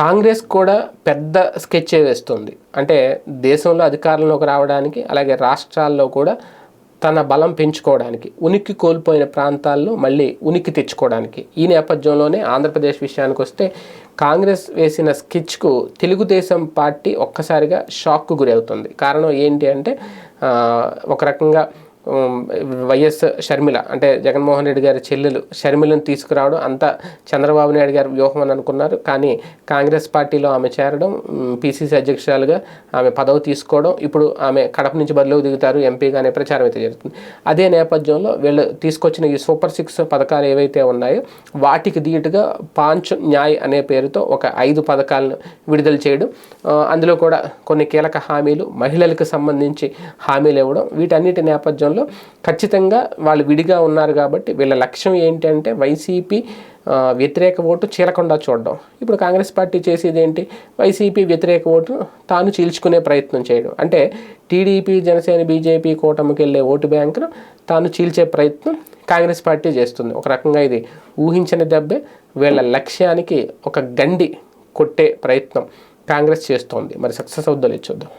కాంగ్రెస్ కూడా పెద్ద స్కెచ్ వేస్తుంది. అంటే దేశంలో అధికారంలోకి రావడానికి అలాగే రాష్ట్రాల్లో కూడా తన బలం పెంచుకోవడానికి ఉనికి కోల్పోయిన ప్రాంతాల్లో మళ్ళీ ఉనికి తెచ్చుకోవడానికి. ఈ నేపథ్యంలోనే ఆంధ్రప్రదేశ్ విషయానికి వస్తే కాంగ్రెస్ వేసిన స్కెచ్కు తెలుగుదేశం పార్టీ ఒక్కసారిగా షాక్కు గురవుతుంది. కారణం ఏంటి అంటే ఒక రకంగా వైఎస్ షర్మిల అంటే జగన్మోహన్ రెడ్డి గారి చెల్లెలు షర్మిలను తీసుకురావడం అంతా చంద్రబాబు నాయుడు గారి వ్యూహం అని అనుకున్నారు. కానీ కాంగ్రెస్ పార్టీలో ఆమె చేరడం పిసిసి అధ్యక్షురాలుగా ఆమె పదవి తీసుకోవడం ఇప్పుడు ఆమె కడప నుంచి బరిలోకి దిగుతారు ఎంపీగా అనే ప్రచారం అయితే జరుగుతుంది. అదే నేపథ్యంలో వీళ్ళు తీసుకొచ్చిన ఈ సూపర్ సిక్స్ పథకాలు ఏవైతే ఉన్నాయో వాటికి దీటుగా పాంచ్ న్యాయ్ అనే పేరుతో ఒక ఐదు పథకాలను విడుదల చేయడం అందులో కూడా కొన్ని కీలక హామీలు మహిళలకు సంబంధించి హామీలు ఇవ్వడం వీటన్నిటి నేపథ్యంలో ఖచ్చితంగా వాళ్ళు విడిగా ఉన్నారు కాబట్టి వీళ్ళ లక్ష్యం ఏంటంటే వైసీపీ వ్యతిరేక ఓటు చీలకుండా చూడడం. ఇప్పుడు కాంగ్రెస్ పార్టీ చేసేది ఏంటి? వైసీపీ వ్యతిరేక ఓటు తాను చీల్చుకునే ప్రయత్నం చేయడం. అంటే టీడీపీ జనసేన బీజేపీ కూటమికి వెళ్ళే ఓటు బ్యాంకును తాను చీల్చే ప్రయత్నం కాంగ్రెస్ పార్టీ చేస్తుంది. ఒక రకంగా ఇది ఊహించిన దెబ్బే. వీళ్ళ లక్ష్యానికి ఒక గండి కొట్టే ప్రయత్నం కాంగ్రెస్ చేస్తోంది. మరి సక్సెస్ అవుద్దో లేదో చూద్దాం.